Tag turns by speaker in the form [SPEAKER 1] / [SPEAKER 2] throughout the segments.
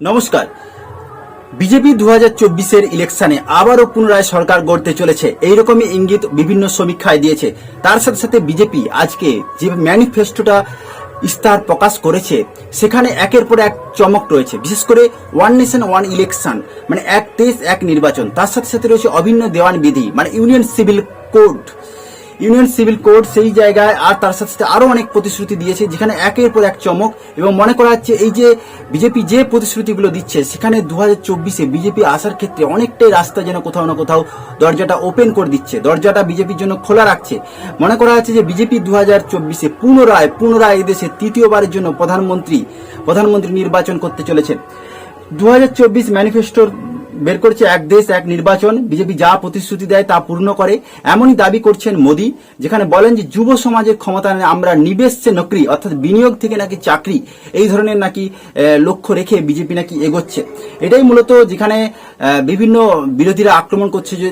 [SPEAKER 1] নমস্কার। বিজেপি দু হাজার চব্বিশের ইলেকশনে আবারও পুনরায় সরকার গড়তে চলেছে। এইরকমই ইঙ্গিত বিভিন্ন সমীক্ষায় দিয়েছে। তার সাথে সাথে বিজেপি আজকে যে ম্যানিফেস্টোটা ইস্তার প্রকাশ করেছে, সেখানে একের পর এক চমক রয়েছে। বিশেষ করে ওয়ান নেশন, ওয়ান ইলেকশন মানে এক দেশ, এক নির্বাচন। তার সাথে সাথে রয়েছে অভিন্ন দেওয়ান বিধি মানে union civil code. Union civil code সেই জায়গায় আর তার সাথে সাথে আরও অনেক প্রতিশ্রুতি দিয়েছে, যেখানে একের পর এক চমক এবং মনে করা হচ্ছে এই যে বিজেপি যে প্রতিশ্রুতিগুলো দিচ্ছে, সেখানে দু হাজার চব্বিশে বিজেপি আসার ক্ষেত্রে অনেকটাই রাস্তা যেন কোথাও না কোথাও দরজাটা ওপেন করে দিচ্ছে, দরজাটা বিজেপির জন্য খোলা রাখছে। মনে করা হচ্ছে যে বিজেপি দু হাজার চব্বিশে পুনরায় পুনরায় এদেশে তৃতীয়বারের জন্য প্রধানমন্ত্রী প্রধানমন্ত্রী নির্বাচন করতে চলেছে। দু হাজার চব্বিশ ম্যানিফেস্টোর বের করছে এক দেশ, এক নির্বাচন। বিজেপি যা প্রতিশ্রুতি দেয় তা পূর্ণ করে। এমনই দাবি করছেন মোদী, যেখানে বলেন যে যুব সমাজের ক্ষমতায়নে আমরা নিবেশ সে নকরি, অর্থাৎ বিনিয়োগ থেকে নাকি চাকরি। এই ধরনের নাকি লক্ষ্য রেখে বিজেপি নাকি এগোচ্ছে। এটাই মূলত যেখানে বিভিন্ন বিরোধীরা আক্রমণ করছে যে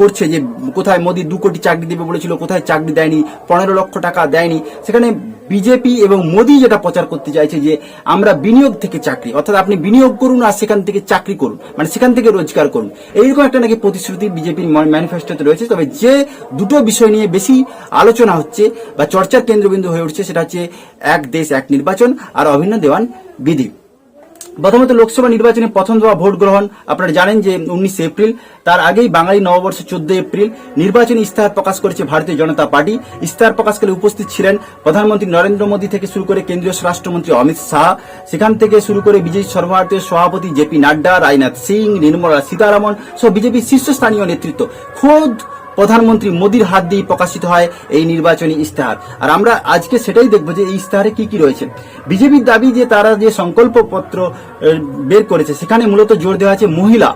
[SPEAKER 1] করছে যে, কোথায় মোদী দু কোটি চাকরি দেবে বলেছিল, কোথায় চাকরি দেয়নি, পনেরো লক্ষ টাকা দেয়নি। সেখানে বিজেপি এবং মোদী যেটা প্রচার করতে চাইছে যে আমরা বিনিয়োগ থেকে চাকরি, অর্থাৎ আপনি বিনিয়োগ করুন আর সেখান থেকে চাকরি করুন মানে সেখান থেকে রোজগার করুন। এইরকম একটা নাকি প্রতিশ্রুতি বিজেপির ম্যানিফেস্টোতে রয়েছে। তবে যে দুটো বিষয় নিয়ে বেশি আলোচনা হচ্ছে বা চর্চার কেন্দ্রবিন্দু হয়ে উঠছে সেটা হচ্ছে এক দেশ, এক নির্বাচন আর অভিন্ন দেওয়ান বিধি প্রথমত লোকসভা নির্বাচনে প্রথম দফা ভোট গ্রহণ, আপনারা জানেন যে উনিশে এপ্রিল, তার আগেই বাঙালি নববর্ষ চোদ্দ এপ্রিল, নির্বাচনী ইস্তাহার প্রকাশ করেছে ভারতীয় জনতা পার্টি। ইস্তাহার প্রকাশকালে উপস্থিত ছিলেন প্রধানমন্ত্রী নরেন্দ্র মোদী থেকে শুরু করে কেন্দ্রীয় স্বরাষ্ট্রমন্ত্রী অমিত শাহ, সেখান থেকে শুরু করে বিজেপি সর্বভারতীয় সভাপতি জেপি নাড্ডা, রাজনাথ সিং, নির্মলা সীতারামন, সহ বিজেপির শীর্ষস্থানীয় নেতৃত্ব। খোদ প্রধানমন্ত্রী মোদীর হাত দিয়ে প্রকাশিত হয় এই নির্বাচনী ইস্তাহার। আর আমরা আজকে সেটাই দেখব যে এই ইস্তাহারে কি কি রয়েছে। বিজেপির দাবি যে তারা যে সংকল্প পত্র বের করেছে, সেখানে মূলত জোর দেওয়া আছে মহিলা,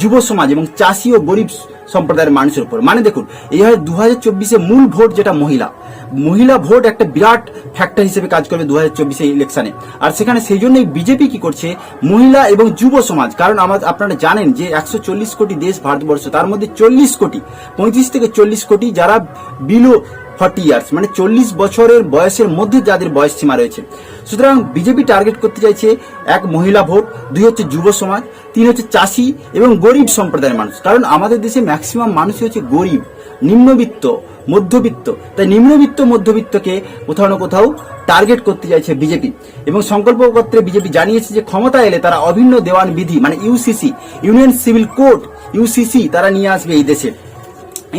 [SPEAKER 1] যুব সমাজ এবং চাষি ও গরিব সম্প্রদায়ের মানুষের উপর। মানে দেখুন, এই হয় দু হাজার চব্বিশে মূল ভোট যেটা মহিলা। মহিলা ভোট একটা বিরাট ফ্যাক্টর হিসেবে কাজ করবে দু হাজার চব্বিশে ইলেকশনে আর সেখানে সেই জন্যই বিজেপি কি করছে? মহিলা এবং যুব সমাজ। কারণ আমার, আপনারা জানেন যে একশো চল্লিশ কোটি দেশ ভারতবর্ষ, তার মধ্যে চল্লিশ কোটি, পঁয়ত্রিশ থেকে চল্লিশ কোটি যারা বিলো ফর্টি ইয়ার্স মানে চল্লিশ বছরের বয়সের মধ্যে যাদের বয়স সীমা রয়েছে। সুতরাং বিজেপি টার্গেট করতে চাইছে এক মহিলা ভোট, দুই হচ্ছে যুব সমাজ, তিন হচ্ছে চাষি এবং গরিব সম্প্রদায়ের মানুষ। কারণ আমাদের দেশে ম্যাক্সিমাম মানুষই হচ্ছে গরিব, নিম্নবিত্ত, মধ্যবিত্ত। তাই নিম্নবিত্ত, মধ্যবিত্তকে কোথাও না কোথাও টার্গেট করতে চাইছে বিজেপি। এবং সংকল্পপত্রে বিজেপি জানিয়েছে যে ক্ষমতা এলে তারা অভিন্ন দেওয়ান বিধি মানে UCC union civil code UCC তারা নিয়ে আসবে এই দেশে।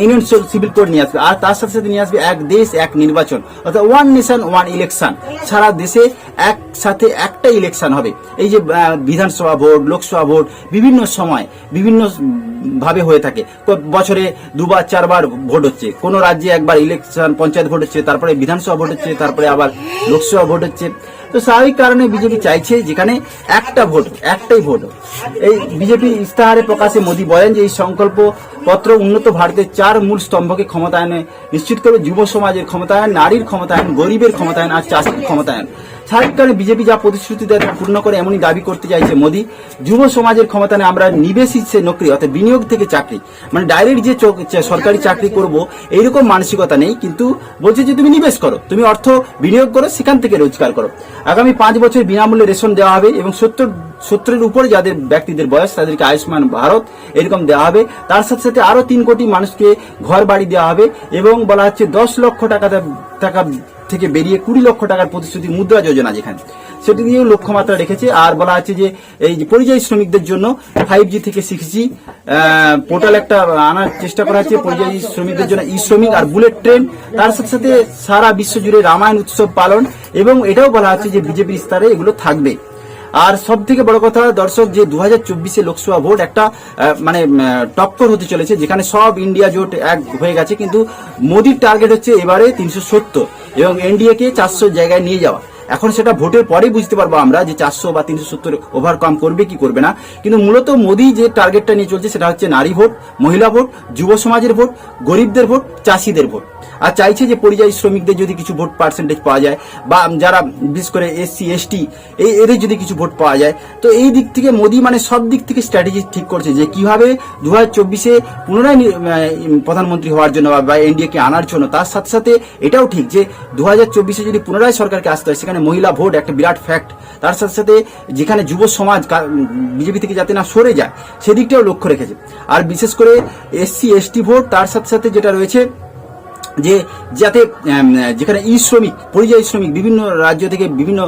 [SPEAKER 1] ইউনিয়ন সিভিল কোড নিয়ে আসবে। আর তার সাথে সাথে নিয়ে আসবে এক দেশ, এক নির্বাচন। অর্থাৎ ওয়ান নেশন ওয়ান ইলেকশন সারা দেশে একসাথে একটা ইলেকশন হবে। এই যে বিধানসভা ভোট, লোকসভা ভোট, বিভিন্ন সময় বিভিন্ন ভাবে হয়ে থাকে। বছরে দুবার, চারবার ভোট হচ্ছে। কোন রাজ্যে একবার ইলেকশন পঞ্চায়েত ভোট হচ্ছে, তারপরে বিধানসভা ভোট হচ্ছে, তারপরে আবার লোকসভা ভোট হচ্ছে। তো স্বাভাবিক কারণে বিজেপি চাইছে যেখানে একটা ভোট, একটাই ভোট। এই বিজেপি ইস্তাহারে প্রকাশে মোদী বলেন যে এই সংকল্প পত্র উন্নত ভারতের চার মূল স্তম্ভকে ক্ষমতায়নে নিশ্চিত করবে যুব সমাজের ক্ষমতায়ন, নারীর ক্ষমতায়ন, গরিবের ক্ষমতায়ন আর চাষির ক্ষমতায়ন। স্বাভাবিক কারণে বিজেপি যা প্রতিশ্রুতি দেয় তা পূর্ণ করে এমনই দাবি করতে চাইছে মোদী। যুব সমাজের ক্ষমতায়নে আমরা নিবেশিত সে নকরি, অর্থাৎ বিনিয়োগ থেকে চাকরি। মানে ডাইরেক্ট যে সরকারি চাকরি করব, এইরকম মানসিকতা নেই, কিন্তু বলছে যে তুমি নিবেশ করো, তুমি অর্থ বিনিয়োগ করো, সেখান থেকে রোজগার করো। আগামী পাঁচ বছর বিনামূল্যে রেশন দেওয়া হবে এবং সত্তর সত্তরের উপরে যাদের ব্যক্তিদের বয়স, তাদেরকে আয়ুষ্মান ভারত এরকম দেওয়া হবে। তার সাথে সাথে আরও তিন কোটি মানুষকে ঘর বাড়ি দেওয়া হবে এবং বলা হচ্ছে দশ লক্ষ টাকা টাকা থেকে বেরিয়ে কুড়ি লক্ষ টাকার প্রতিশ্রুতি মুদ্রা যোজনা যেখানে। সেটি দিয়েও লক্ষ্যমাত্রা রেখেছে। আর বলা আছে যে, এই যে পরিযায়ী শ্রমিকদের জন্য ফাইভ জি থেকে সিক্স জি পোর্টাল একটা আনার চেষ্টা করা হচ্ছে। পরিযায়ী শ্রমিকদের জন্য ই শ্রমিক আর বুলেট ট্রেন তার সাথে সাথে সারা বিশ্ব জুড়ে রামায়ণ উৎসব পালন এবং এটাও বলা আছে যে, বিজেপি স্তরে এগুলো থাকবে। আর সব থেকে বড় কথা, দর্শক, যে দু হাজার চব্বিশে লোকসভা ভোট একটা মানে টক্কর হতে চলেছে, যেখানে সব ইন্ডিয়া জোট এক হয়ে গেছে, কিন্তু মোদির টার্গেট হচ্ছে এবারে তিনশো সত্তর এবং এনডিএ কে চারশো জায়গায় নিয়ে যাওয়া। এখন সেটা ভোটের পরেই বুঝতে পারব আমরা যে চারশো বা তিনশো সত্তর ওভারকাম করবে কি করবে না। কিন্তু মূলত মোদি যে টার্গেটটা নিয়ে চলছে সেটা হচ্ছে নারী ভোট, মহিলা ভোট, যুব সমাজের ভোট, গরিবদের ভোট, চাষিদের ভোট। আর চাইছে যে পরিযায়ী শ্রমিকদের যদি কিছু ভোট পার্সেন্টেজ পাওয়া যায় বা যারা বিশেষ করে এসসি, এসটি, এই এদের যদি কিছু ভোট পাওয়া যায়, তো এই দিক থেকে মোদি মানে সব দিক থেকে স্ট্র্যাটেজি ঠিক করছে যে কীভাবে দু হাজার চব্বিশে পুনরায় প্রধানমন্ত্রী হওয়ার জন্য বা এনডিএ কে আনার জন্য, তার সাথে সাথে এটাও ঠিক যে দু হাজার চব্বিশে যদি পুনরায় সরকারকে আসতে হয়, সেখানে যেখানে মহিলা ভোট একটা বিরাট ফ্যাক্ট তার সাথে সাথে যেখানে যুব সমাজ বিজেপি থেকে যাতে না সরে যায়, সেদিকটাও লক্ষ্য রেখেছে। আর বিশেষ করে এসসি, এসটি ভোট, তার সাথে সাথে যেটা রয়েছে যে যাতে যেখানে ই শ্রমিক, পরিযায়ী শ্রমিক বিভিন্ন রাজ্য থেকে বিভিন্ন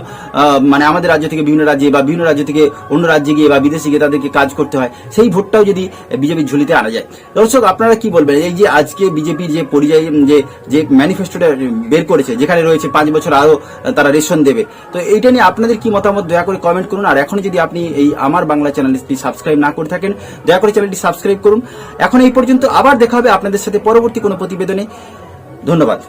[SPEAKER 1] মানে আমাদের রাজ্য থেকে বিভিন্ন রাজ্যে বা বিভিন্ন রাজ্য থেকে অন্য রাজ্যে গিয়ে বা বিদেশে গিয়ে তাদেরকে কাজ করতে হয়, সেই ভোটটাও যদি বিজেপির ঝুলিতে আনা যায়। দর্শক, আপনারা কি বলবেন? এই যে আজকে বিজেপি যে পরিযায়ী, যে যে ম্যানিফেস্টোটা বের করেছে, যেখানে রয়েছে পাঁচ বছর আরও তারা রেশন দেবে, তো এইটা নিয়ে আপনাদের কি মতামত? দয়া করে কমেন্ট করুন। আর এখন যদি আপনি এই আমার বাংলা চ্যানেলটি সাবস্ক্রাইব না করে থাকেন, দয়া করে চ্যানেলটি সাবস্ক্রাইব করুন। এখন এই পর্যন্ত আবার দেখা হবে আপনাদের সাথে পরবর্তী কোনো প্রতিবেদনে। ধন্যবাদ।